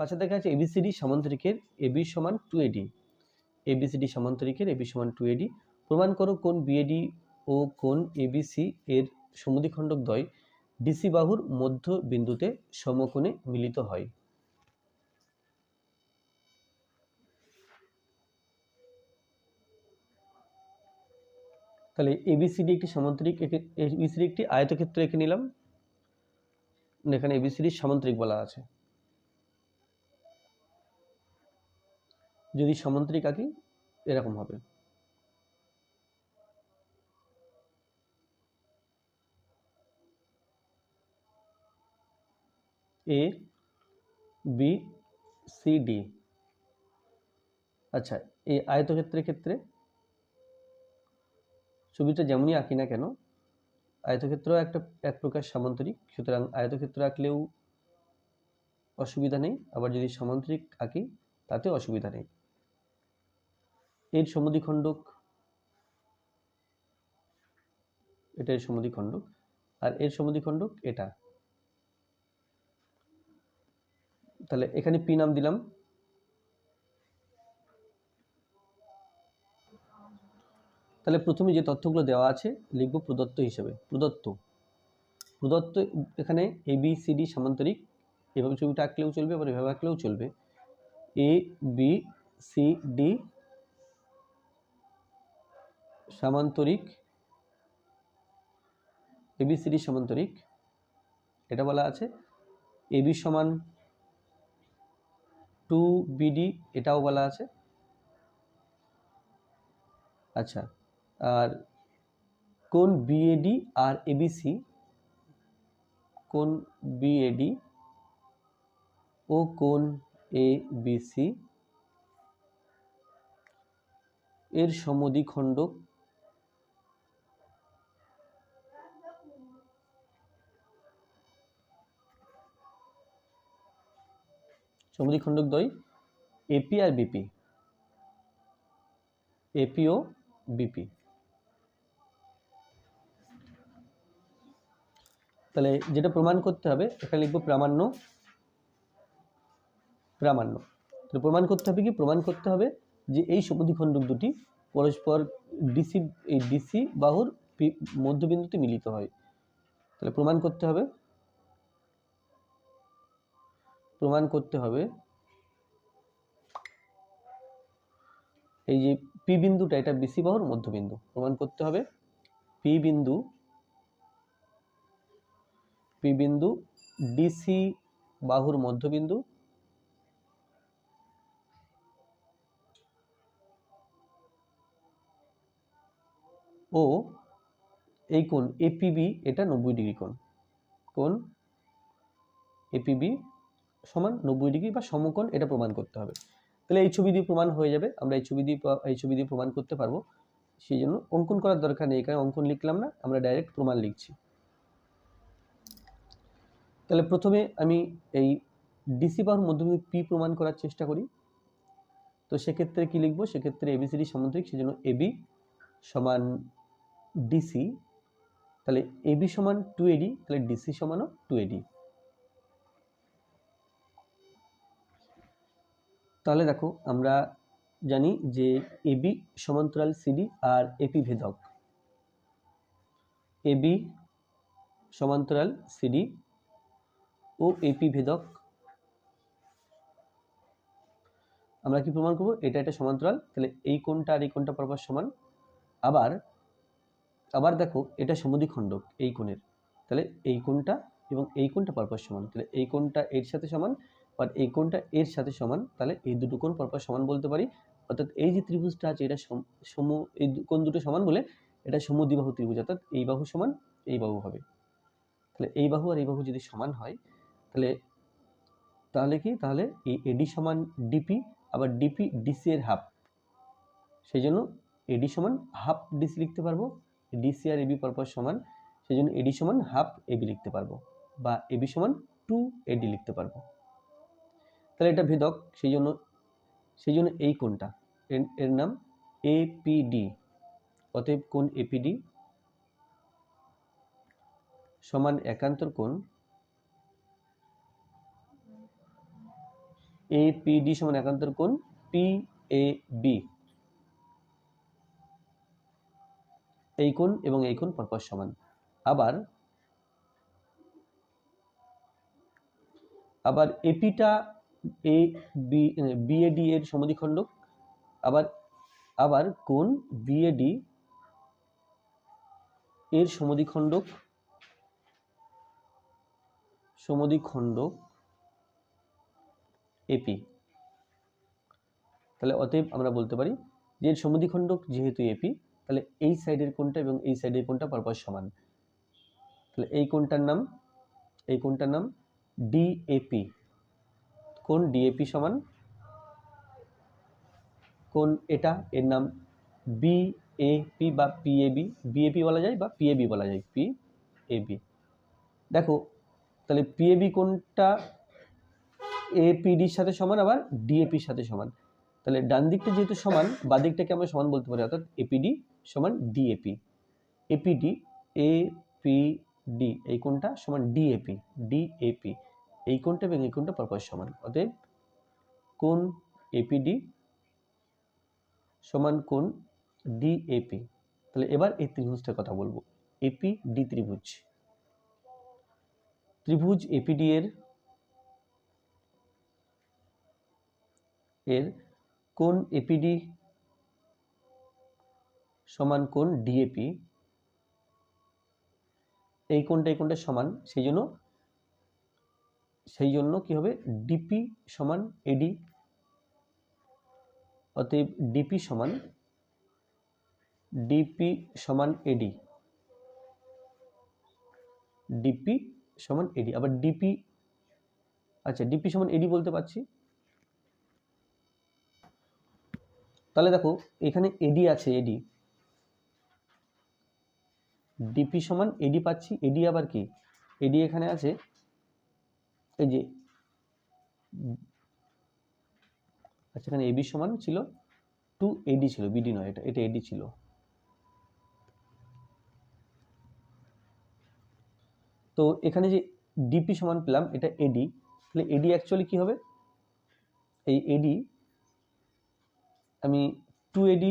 পাশে দেখা যাচ্ছে এবিসিডি সমান্তরিকের এবি সমান টু এডি এবিসিডি সামান্তরিকের এবি সমান টু এডি প্রমাণ করো কোন বিএডি ও কোন এবিসি এর সমদ্বিখণ্ডক দ্বয় ডিসি বাহুর মধ্য বিন্দুতে সমকোণে মিলিত হয়। তাহলে এবিসিডি একটি সমান্তরিক এবিসিডি একটি আয়তক্ষেত্র এঁকে নিলাম। এখানে এবিসিডি সামান্তরিক বলা আছে। যদি সামান্তরিক আঁকি, এরকম হবে। এ বি সি ডি আচ্ছা এই আয়তক্ষেত্রের ক্ষেত্রে ছবিটা যেমনই আঁকি না কেন আয়তক্ষেত্র একটা, এক প্রকার সামান্তরিক। সুতরাং আয়তক্ষেত্র আঁকলেও অসুবিধা নেই, আবার যদি সামান্তরিক আঁকি তাতে অসুবিধা নেই। এর সমদ্বিখণ্ডক এটা এর সমদ্বিখণ্ডক আর এর সমদ্বিখণ্ডক এটা। তাহলে এখানে পি নাম দিলাম। তাহলে প্রথমে যে তথ্যগুলো দেওয়া আছে, লিখব প্রদত্ত হিসেবে। প্রদত্ত। প্রদত্ত এখানে এ বি সি ডি সামান্তরিক। এভাবে ছবিটা আঁকলেও চলবে, আবার এভাবে আঁকলেও চলবে। এ বি সি ডি সামান্তরিক এবিসিডি সামান্তরিক, এটা বলা আছে। এবি সমান টু বিডি এটাও বলা আছে। আচ্ছা আর কোন বিএডি আর এবিসি কোন বিএডি ও কোন এ বিসি এর সমদ্বিখণ্ডক সমদ্বিখণ্ডক দ্বয় এপি আর বিপি এপি ও বিপি তাহলে যেটা প্রমাণ করতে হবে, এখানে লিখব প্রামাণ্য। প্রামাণ্য। তাহলে প্রমাণ করতে হবে কি? প্রমাণ করতে হবে যে এই সমদ্বিখণ্ডক দুটি পরস্পর ডিসি, এই ডিসি বাহুর মধ্যবিন্দুতে মিলিত হয়। তাহলে প্রমাণ করতে হবে। প্রমাণ করতে হবে। এই যে পি বিন্দুটা, এটা বিসি বাহুর মধ্যবিন্দু, প্রমাণ করতে হবে। পি বিন্দু পি বিন্দু ডিসি বাহুর মধ্যবিন্দু। ও, এই কোণ এপিবি এটা নব্বই ডিগ্রি কোণ। কোণ এপিবি সমান নব্বই ডিগ্রি বা সমকোণ এটা প্রমাণ করতে হবে। তাহলে এই ছবি দিয়ে প্রমাণ হয়ে যাবে, আমরা এই ছবি দিয়ে এই ছবি দিয়ে প্রমাণ করতে পারব। সেই জন্য অঙ্কন করার দরকার নেই এখানে অঙ্কন লিখলাম না, আমরা ডাইরেক্ট প্রমাণ লিখছি। তাহলে প্রথমে আমি এই ডিসি বাহুর মধ্যবিন্দু পি প্রমাণ করার চেষ্টা করি। তো সেক্ষেত্রে কি লিখব? সেক্ষেত্রে এবিসিডি সামুদ্রিক সেজন্য এবি সমান ডিসি তাহলে এবি সমান টু এডি তাহলে ডিসি সমানও টু এডি তাহলে দেখো আমরা জানি যে এবি সমান্তরাল সিডি আর এপি ভেদক। এবি সমান্তরাল সিডি ও এপি ভেদক। আমরা কি প্রমাণ করব? এটা একটা সমান্তরাল, তাহলে এই কোণটা আর এই কোণটা পরপর সমান। আবার আবার দেখো, এটা সমদ্বিখণ্ডক এই কোণের। তাহলে এই কোণটা এবং এই কোণটা পরপর সমান। তাহলে এই কোণটা এর সাথে সমান আর এই কোণটা এর সাথে সমান, তাহলে এই দুটো কোণ পরপর সমান বলতে পারি। অর্থাৎ এই যে ত্রিভুজটা আছে, এটা সম এই কোণ দুটো সমান বলে এটা সমদ্বিবাহু ত্রিভুজ, অর্থাৎ এই বাহু সমান এই বাহু হবে। তাহলে এই বাহু আর এই বাহু যদি সমান হয়, তাহলে তাহলে কি? তাহলে এই এডি সমান ডিপি আবার ডিপি ডিসি এর হাফ সেই জন্য এডি সমান হাফ ডিসি লিখতে পারব ডিসি আর এবি পরপর সমান, সেই জন্য এডি সমান হাফ এবি লিখতে পারব, বা এবি সমান টু এডি লিখতে পারব। তাহলে এটা ভেদক সেই জন্য সেই জন্য এই কোণটা। এর এর নাম এপিডি অতএব কোণ এপিডি সমান একান্তর কোণ এপিডি সমান একান্তর কোণ পি এ বি এই কোণ এবং এই কোণ পরপর সমান। আবার আবার এপিটা এ বি বিএডি এর সমদ্বিখণ্ডক আবার আবার কোণ বিএডি এর সমদ্বিখণ্ডক সমদ্বিখণ্ডক এপি তাহলে অতএব আমরা বলতে পারি যে এর সমদ্বিখণ্ডক যেহেতু এপি তাহলে এই সাইডের কোণটা এবং এই সাইডের কোণটা পরপর সমান। তাহলে এই কোণটার নাম, এই কোণটার নাম ডিএপি কোণ ডিএপি সমান? কোন এটা? এর নাম বি এ পি বা পিএবি বিএপি বলা যায় বা পিএবি বলা যায়? পি এবি দেখো, তাহলে পিএবি কোণটা এপিডির সাথে সমান, আবার ডিএপির সাথে সমান। তাহলে ডান দিকটা যেহেতু সমান, বাঁ দিকটাকে আমরা সমান বলতে পারি, অর্থাৎ এপিডি সমান ডিএপি এপিডি এপিডি এই কোনটা? সমান ডিএপি ডিএপি এই কোণটা এবং এই কোণটা পরপর সমান। অতএব কোণ এপিডি সমান কোণ ডিএপি তাহলে এবার এই ত্রিভুজটার কথা বলব। এপি ডি ত্রিভুজ। ত্রিভুজ এপিডি এর এর কোন এপিডি সমান কোণ ডিএপি এই কোনটা এই কোনটা সমান, সেই জন্য সেই জন্য কি হবে? ডিপি সমান এডি অতএব ডিপি সমান ডিপি সমান এডি ডিপি সমান এডি আবার ডিপি আচ্ছা ডিপি সমান এডি বলতে পারছি। তাহলে দেখো, এখানে এডি আছে এডি ডিপি সমান এডি পাচ্ছি এডি আবার কি? এডি এখানে আছে এই যে আচ্ছা এখানে এবি সমান ছিল টু এডি ছিল বিডি নয়, এটা এটা এডি ছিল। তো এখানে যে ডিপি সমান পেলাম, এটা এডি তাহলে এডি অ্যাকচুয়ালি কি হবে? এই এডি আমি টু এডি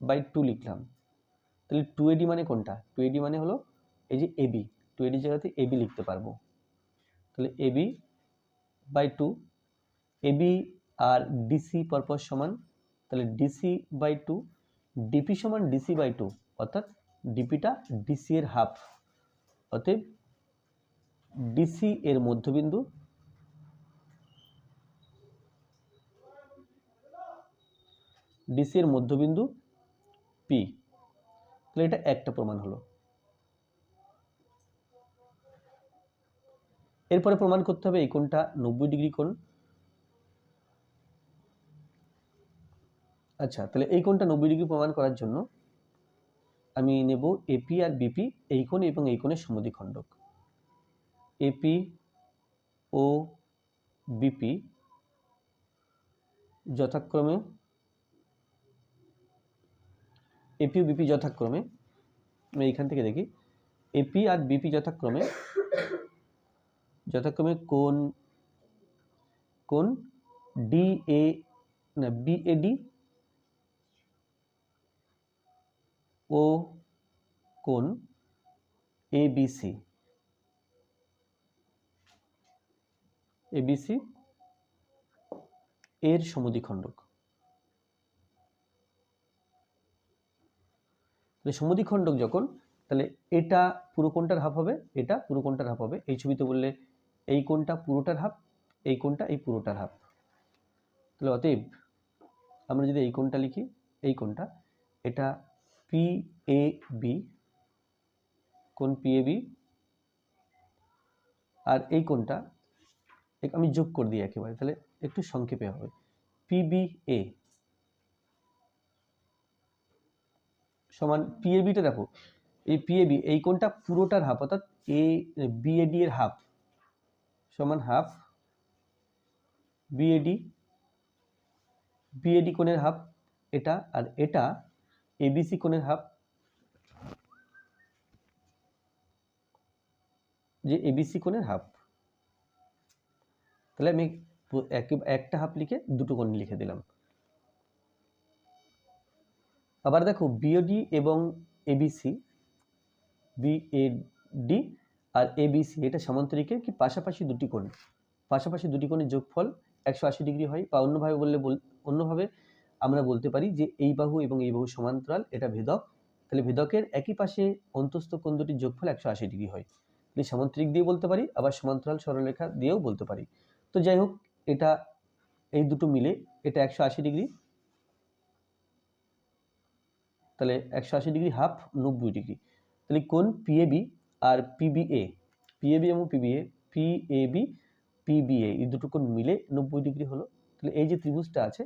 বাই টু লিখলাম। তাহলে টু এডি মানে কোনটা? টু এডি মানে হলো এই যে এবি টু এডি জায়গাতে এবি লিখতে পারব। তাহলে এবি বাই টু এবি আর ডিসি পরপর সমান, তাহলে ডিসি বাই টু ডিপি সমান ডিসি বাই টু, অর্থাৎ ডিপিটা ডিসি এর হাফ। অতএব ডিসি এর মধ্যবিন্দু ডিসি এর মধ্যবিন্দু পি। তাহলে এটা একটা প্রমাণ হলো। এরপরে প্রমাণ করতে হবে এই কোণটা নব্বই ডিগ্রি কোণ। আচ্ছা তাহলে এই কোণটা নব্বই ডিগ্রি প্রমাণ করার জন্য আমি নেব এপি আর বিপি এই কোণ এবং এই কোণের সমদ্বিখণ্ডক। এপি ও বিপি যথাক্রমে এপি ও বিপি যথাক্রমে, আমি এইখান থেকে দেখি। এপি আর বিপি যথাক্রমে যথাক্রমে কোন কোন? ডি এ না বিএডি ও কোন? এবিসি এবিসি এর সমদ্বিখণ্ডক তাহলে সমদ্বিখণ্ডক যখন, তাহলে এটা পুরো কোনটার হাফ হবে? এটা পুরো কোনটার হাফ হবে? এই ছবিতে বললে এই কোণটা পুরোটার হাফ, এই কোণটা এই পুরোটার হাফ। তাহলে অতএব আমরা যদি এই কোণটা লিখি, এই কোণটা, এটা পি এ বি কোন পি এ বি আর এই কোণটা আমি যোগ করে দিই একেবারে, তাহলে একটু সংক্ষেপে হবে। পিবি এ সমান পিএবিটা দেখো, এই পিএবি এই কোণটা পুরোটার হাফ, অর্থাৎ এ বিএডি এর হাফ। সমান হাফ বিএডি বিএডি কোণের হাফ এটা আর এটা এবিসি কোণের হাফ যে এবিসি কোণের হাফ। তাহলে আমি একটা হাফ লিখে দুটো কোণ লিখে দিলাম। আবার দেখো বিওডি এবং এবিসি বিএডি আর এ এবিসি এটা সমান্তরিকের কি পাশাপাশি দুটি কোণ? পাশাপাশি দুটি কোণের যোগফল একশো আশি ডিগ্রি হয় বা অন্যভাবে বললে বল- অন্যভাবে আমরা বলতে পারি যে এই বাহু এবং এই বাহু সমান্তরাল, এটা ভেদক। তাহলে ভেদকের একই পাশে অন্তস্থ কোণ দুটির যোগফল একশো আশি ডিগ্রি হয়। তাহলে সামান্তরিক দিয়ে বলতে পারি, আবার সমান্তরাল সরলরেখা দিয়েও বলতে পারি। তো যাই হোক, এটা এই দুটো মিলে এটা একশো আশি ডিগ্রি। তাহলে একশো আশি ডিগ্রি হাফ নব্বই ডিগ্রি। তাহলে কোন পিএবি আর পিবিএ পিএবি এবং পিবিএ পিএবি পিবিএ এই দুটো কোণ মিলে নব্বই ডিগ্রি হলো। তাহলে এই যে ত্রিভুজটা আছে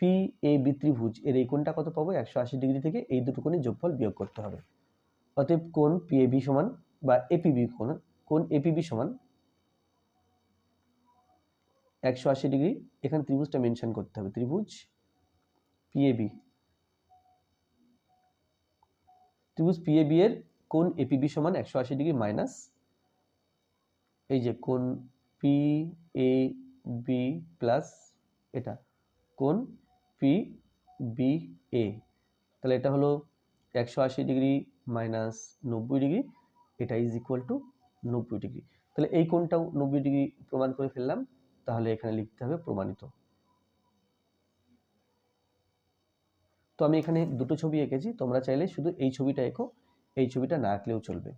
পিএবি ত্রিভুজ, এর এই কোণটা কত পাবো? একশো আশি ডিগ্রি থেকে এই দুটো কোণের যোগফল বিয়োগ করতে হবে। অতএব কোণ পিএবি সমান বা এপিবি কোণ কোণ এপিবি সমান একশো আশি ডিগ্রি, এখানে ত্রিভুজটা মেনশন করতে হবে। ত্রিভুজ পিএবি ত্রিভুজ পিএবি এর কোণ এপিবি সমান একশো আশি ডিগ্রি মাইনাস এই যে কোন পি এ বি প্লাস এটা, কোন পি বি এ তাহলে এটা হলো একশো আশি ডিগ্রি মাইনাস নব্বই ডিগ্রি, এটা ইজ ইকুয়াল টু নব্বই ডিগ্রি। তাহলে এই কোণটাও নব্বই ডিগ্রি প্রমাণ করে ফেললাম, তাহলে এখানে লিখতে হবে প্রমাণিত। তো আমি এখানে দুটো ছবি এঁকেছি, তোমরা চাইলে শুধু এই ছবিটা এঁকো। এই ছবিটা না আঁকলেও চলবে।